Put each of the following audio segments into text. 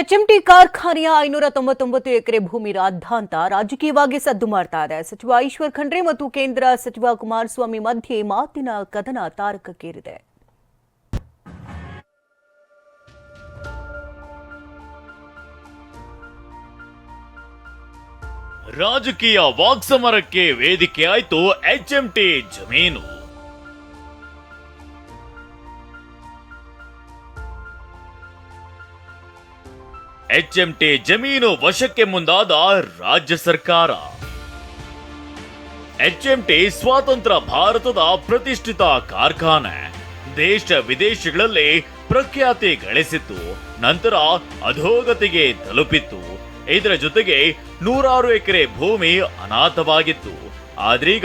HMT ಕಾರ್ಖಾನೆಯ ಐನೂರ ತೊಂಬತ್ತೊಂಬತ್ತು ಎಕರೆ ಭೂಮಿ ರಾದ್ದಾಂತ ರಾಜಕೀಯವಾಗಿ ಸದ್ದು ಮಾಡ್ತಾ ಇದೆ. ಸಚಿವ ಈಶ್ವರ್ ಖಂಡ್ರೆ ಮತ್ತು ಕೇಂದ್ರ ಸಚಿವ ಕುಮಾರಸ್ವಾಮಿ ಮಧ್ಯೆ ಮಾತಿನ ಕದನ ತಾರಕಕ್ಕೇರಿದೆ. ರಾಜಕೀಯ ವಾಕ್ಸಮರಕ್ಕೆ ವೇದಿಕೆ ಆಯ್ತು ಎಚ್ಎಂಟಿ ಜಮೀನು. ಎಚ್ಎಂಟಿ ಜಮೀನು ವಶಕ್ಕೆ ಮುಂದಾದ ರಾಜ್ಯ ಸರ್ಕಾರ. ಎಚ್ಎಂಟಿ ಸ್ವಾತಂತ್ರ್ಯ ಭಾರತದ ಪ್ರತಿಷ್ಠಿತ ಕಾರ್ಖಾನೆ. ದೇಶ ವಿದೇಶಗಳಲ್ಲಿ ಪ್ರಖ್ಯಾತಿ ಗಳಿಸಿತ್ತು. ನಂತರ ಅಧೋಗತಿಗೆ ತಲುಪಿತ್ತು. ಇದರ ಜೊತೆಗೆ ನೂರಾರು ಎಕರೆ ಭೂಮಿ ಅನಾಥವಾಗಿತ್ತು. ಆದ್ರೀಗ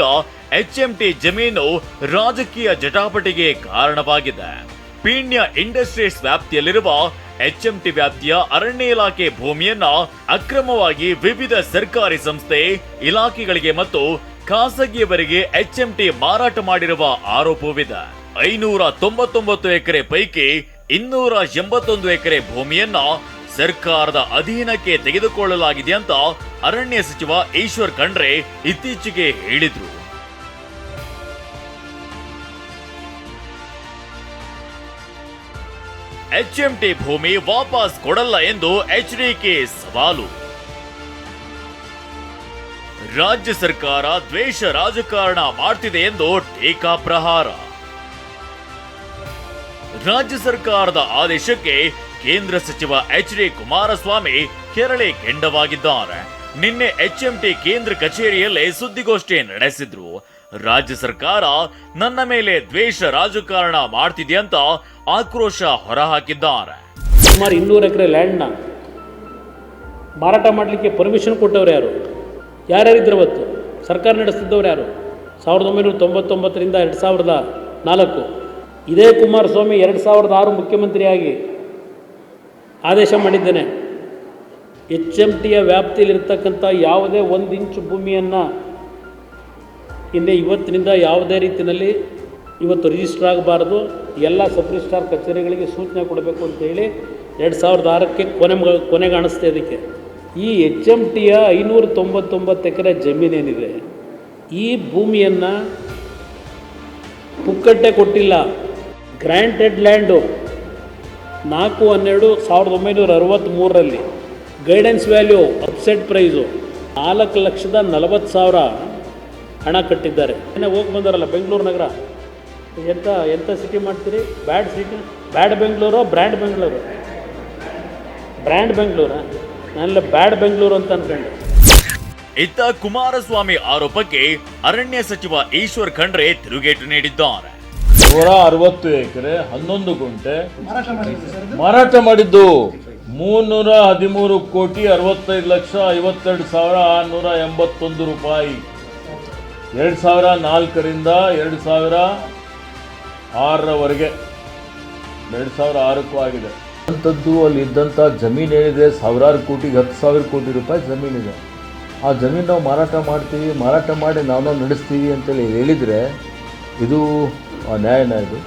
ಎಚ್ಎಂಟಿ ಜಮೀನು ರಾಜಕೀಯ ಜಟಾಪಟಿಗೆ ಕಾರಣವಾಗಿದೆ. ಪೀಣ್ಯ ಇಂಡಸ್ಟ್ರೀಸ್ ವ್ಯಾಪ್ತಿಯಲ್ಲಿರುವ ಎಚ್ಎಂಟಿ ವ್ಯಾಪ್ತಿಯ ಅರಣ್ಯ ಇಲಾಖೆ ಭೂಮಿಯನ್ನ ಅಕ್ರಮವಾಗಿ ವಿವಿಧ ಸರ್ಕಾರಿ ಸಂಸ್ಥೆ, ಇಲಾಖೆಗಳಿಗೆ ಮತ್ತು ಖಾಸಗಿಯವರಿಗೆ ಎಚ್ಎಂಟಿ ಮಾರಾಟ ಮಾಡಿರುವ ಆರೋಪವಿದೆ. ಐನೂರ ತೊಂಬತ್ತೊಂಬತ್ತು ಎಕರೆ ಪೈಕಿ ಇನ್ನೂರ ಎಂಬತ್ತೊಂದು ಎಕರೆ ಭೂಮಿಯನ್ನ ಸರ್ಕಾರದ ಅಧೀನಕ್ಕೆ ತೆಗೆದುಕೊಳ್ಳಲಾಗಿದೆ ಅಂತ ಅರಣ್ಯ ಸಚಿವ ಈಶ್ವರ್ ಖಂಡ್ರೆ ಇತ್ತೀಚೆಗೆ ಹೇಳಿದ್ರು. ಎಚ್ಎಂಟಿ ಭೂಮಿ ವಾಪಸ್ ಕೊಡಲ್ಲ ಎಂದು ಎಚ್ಡಿಕೆ ಸವಾಲು. ರಾಜ್ಯ ಸರ್ಕಾರ ದ್ವೇಷ ರಾಜಕಾರಣ ಮಾಡ್ತಿದೆ ಎಂದು ಟೀಕಾ ಪ್ರಹಾರ. ರಾಜ್ಯ ಸರ್ಕಾರದ ಆದೇಶಕ್ಕೆ ಕೇಂದ್ರ ಸಚಿವ ಎಚ್ ಡಿ ಕುಮಾರಸ್ವಾಮಿ ಕೆರಳೆ ಕೆಂಡವಾಗಿದ್ದಾರೆ. ನಿನ್ನೆ ಎಚ್ಎಂಟಿ ಕೇಂದ್ರ ಕಚೇರಿಯಲ್ಲೇ ಸುದ್ದಿಗೋಷ್ಠಿ ನಡೆಸಿದ್ರು. ರಾಜ್ಯ ಸರ್ಕಾರ ನನ್ನ ಮೇಲೆ ದ್ವೇಷ ರಾಜಕಾರಣ ಮಾಡ್ತಿದೆ ಅಂತ ಆಕ್ರೋಶ ಹೊರಹಾಕಿದ್ದಾರೆ. ಸುಮಾರು ಇನ್ನೂರು ಎಕರೆ ಲ್ಯಾಂಡ್ನ ಮಾರಾಟ ಮಾಡಲಿಕ್ಕೆ ಪರ್ಮಿಷನ್ ಕೊಟ್ಟವ್ರು ಯಾರು? ಯಾರ್ಯಾರಿದ್ರು ಅವತ್ತು ಸರ್ಕಾರ ನಡೆಸ್ತಿದ್ದವ್ರು ಯಾರು? ಸಾವಿರದ ಒಂಬೈನೂರ ತೊಂಬತ್ತೊಂಬತ್ತರಿಂದ ಎರಡು ಸಾವಿರದ ನಾಲ್ಕು. ಇದೇ ಕುಮಾರಸ್ವಾಮಿ ಎರಡು ಸಾವಿರದ ಆರು ಮುಖ್ಯಮಂತ್ರಿಯಾಗಿ ಆದೇಶ ಮಾಡಿದ್ದೇನೆ. ಎಚ್ ಎಂ ಟಿಯ ವ್ಯಾಪ್ತಿಯಲ್ಲಿರ್ತಕ್ಕಂಥ ಯಾವುದೇ ಒಂದು ಇಂಚು ಭೂಮಿಯನ್ನು ಹಿಂದೆ ಇವತ್ತಿನಿಂದ ಯಾವುದೇ ರೀತಿಯಲ್ಲಿ ಇವತ್ತು ರಿಜಿಸ್ಟರ್ ಆಗಬಾರ್ದು. ಎಲ್ಲ ಸಬ್ ರಿಜಿಸ್ಟ್ರಾರ್ ಕಚೇರಿಗಳಿಗೆ ಸೂಚನೆ ಕೊಡಬೇಕು ಅಂತೇಳಿ ಎರಡು ಸಾವಿರದ ಆರಕ್ಕೆ ಕೊನೆ ಕೊನೆಗಾಣಿಸ್ತೆ ಅದಕ್ಕೆ ಈ ಎಚ್ ಎಂ ಟಿಯ ಐನೂರ ತೊಂಬತ್ತೊಂಬತ್ತು ಎಕರೆ ಜಮೀನೇನಿದೆ ಈ ಭೂಮಿಯನ್ನು ಪುಕ್ಕಟ್ಟೆ ಕೊಟ್ಟಿಲ್ಲ. ಗ್ರ್ಯಾಂಟೆಡ್ ಲ್ಯಾಂಡು ನಾಲ್ಕು ಹನ್ನೆರಡು ಸಾವಿರದ ಒಂಬೈನೂರ ಅರವತ್ತ್ಮೂರರಲ್ಲಿ ಗೈಡೆನ್ಸ್ ವ್ಯಾಲ್ಯೂ ಅಪ್ಸೆಟ್ ಪ್ರೈಸು ನಾಲ್ಕು ಲಕ್ಷದ ನಲವತ್ತು ಸಾವಿರ. ಹಣ ಕಟ್ಟಿದ್ದಾರೆ. ಏನೇ ಹೋಗಿ ಬಂದಾರಲ್ಲ ಬೆಂಗಳೂರು ನಗರ? ಎಂಥ ಎಂಥ ಸಿಟಿ ಮಾಡ್ತೀರಿ? Bad city bad Bengaluru brand Bengaluru? Brand ಬೆಂಗಳೂರಾ? ನಾನೆಲ್ಲ ಬ್ಯಾಡ್ ಬೆಂಗಳೂರು ಅಂತ ಅನ್ಕೊಂಡೆ. ಇತ್ತ ಕುಮಾರಸ್ವಾಮಿ ಆರೋಪಕ್ಕೆ ಅರಣ್ಯ ಸಚಿವ ಈಶ್ವರ್ ಖಂಡ್ರೆ ತಿರುಗೇಟು ನೀಡಿದ್ದಾರೆ. ನೂರ ಅರವತ್ತು ಎಕರೆ ಹನ್ನೊಂದು ಗುಂಟೆ ಮಾರಾಟ ಮಾಡಿದ್ದು ಮೂನ್ನೂರ ಹದಿಮೂರು ಕೋಟಿ ಅರವತ್ತೈದು ಲಕ್ಷ ಐವತ್ತೆರಡು ಸಾವಿರ ಆರುನೂರ ಎಂಬತ್ತೊಂದು ರೂಪಾಯಿ. ಎರಡು ಸಾವಿರ ನಾಲ್ಕರಿಂದ ಎರಡು ಸಾವಿರ ಆರರವರೆಗೆ. ಎರಡು ಸಾವಿರ ಆರಕ್ಕೂ ಆಗಿದೆ. ಅಂಥದ್ದು ಅಲ್ಲಿ ಇದ್ದಂಥ ಜಮೀನು ಏನಿದೆ, ಸಾವಿರಾರು ಕೋಟಿಗೆ ಹತ್ತು ಸಾವಿರ ಕೋಟಿ ರೂಪಾಯಿ ಜಮೀನಿದೆ ಆ ಜಮೀನು ನಾವು ಮಾರಾಟ ಮಾಡ್ತೀವಿ, ಮಾರಾಟ ಮಾಡಿ ನಾವು ನಡೆಸ್ತೀವಿ ಅಂತೇಳಿ ಹೇಳಿದರೆ ಇದು ನ್ಯಾಯನ ಇದು.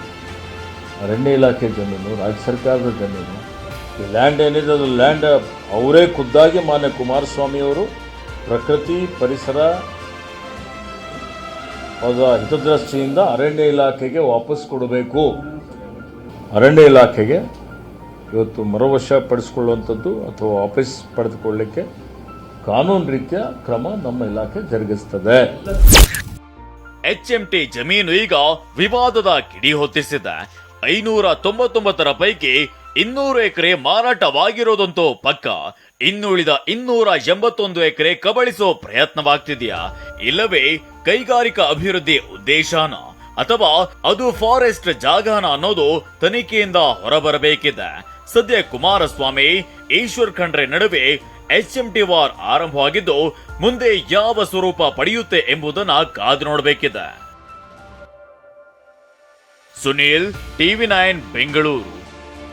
ಅರಣ್ಯ ಇಲಾಖೆ ಜಮೀನು, ರಾಜ್ಯ ಸರ್ಕಾರದ ಜಮೀನು. ಈ ಲ್ಯಾಂಡ್ ಏನಿದೆ, ಅದು ಲ್ಯಾಂಡ್ ಅವರೇ ಖುದ್ದಾಗಿ ಮಾನ್ಯ ಕುಮಾರಸ್ವಾಮಿಯವರು ಪ್ರಕೃತಿ, ಪರಿಸರ ಅದರ ಹಿತದೃಷ್ಟಿಯಿಂದ ಅರಣ್ಯ ಇಲಾಖೆಗೆ ವಾಪಸ್ ಕೊಡಬೇಕು. ಅರಣ್ಯ ಇಲಾಖೆಗೆ ಇವತ್ತು ಮರುವಶ ಪಡಿಸ್ಕೊಳ್ಳುವಂಥದ್ದು ಅಥವಾ ವಾಪಸ್ ಪಡೆದುಕೊಳ್ಳಿಕ್ಕೆ ಕಾನೂನು ರೀತಿಯ ಕ್ರಮ ನಮ್ಮ ಇಲಾಖೆ ಜರುಗಿಸ್ತದೆ. ಟಿ ಜಮೀನು ಈಗ ವಿವಾದದ ಕಿಡಿ ಹೊತ್ತಿಸಿದೆ. ಐನೂರ ತೊಂಬತ್ತೊಂಬತ್ತರ ಪೈಕಿ ಇನ್ನೂರು ಎಕರೆ ಮಾರಾಟವಾಗಿರೋದಂತೂ ಪಕ್ಕ. ಇನ್ನುಳಿದ ಇನ್ನೂರ ಎಂಬತ್ತೊಂದು ಎಕರೆ ಕಬಳಿಸೋ ಪ್ರಯತ್ನವಾಗ್ತಿದೆಯಾ? ಇಲ್ಲವೇ ಕೈಗಾರಿಕಾ ಅಭಿವೃದ್ಧಿ ಉದ್ದೇಶನ ಅಥವಾ ಅದು ಫಾರೆಸ್ಟ್ ಜಾಗನ ಅನ್ನೋದು ತನಿಖೆಯಿಂದ ಹೊರಬರಬೇಕಿದೆ. ಸದ್ಯ ಕುಮಾರಸ್ವಾಮಿ ಈಶ್ವರ್ ಖಂಡ್ರೆ ನಡುವೆ ಎಚ್ ಎಂ ಟಿ ವಾರ್ ಆರಂಭವಾಗಿದ್ದು, ಮುಂದೆ ಯಾವ ಸ್ವರೂಪ ಪಡೆಯುತ್ತೆ ಎಂಬುದನ್ನ ಕಾದು ನೋಡಬೇಕಿದೆ. Sunil, TV nine, Bengaluru.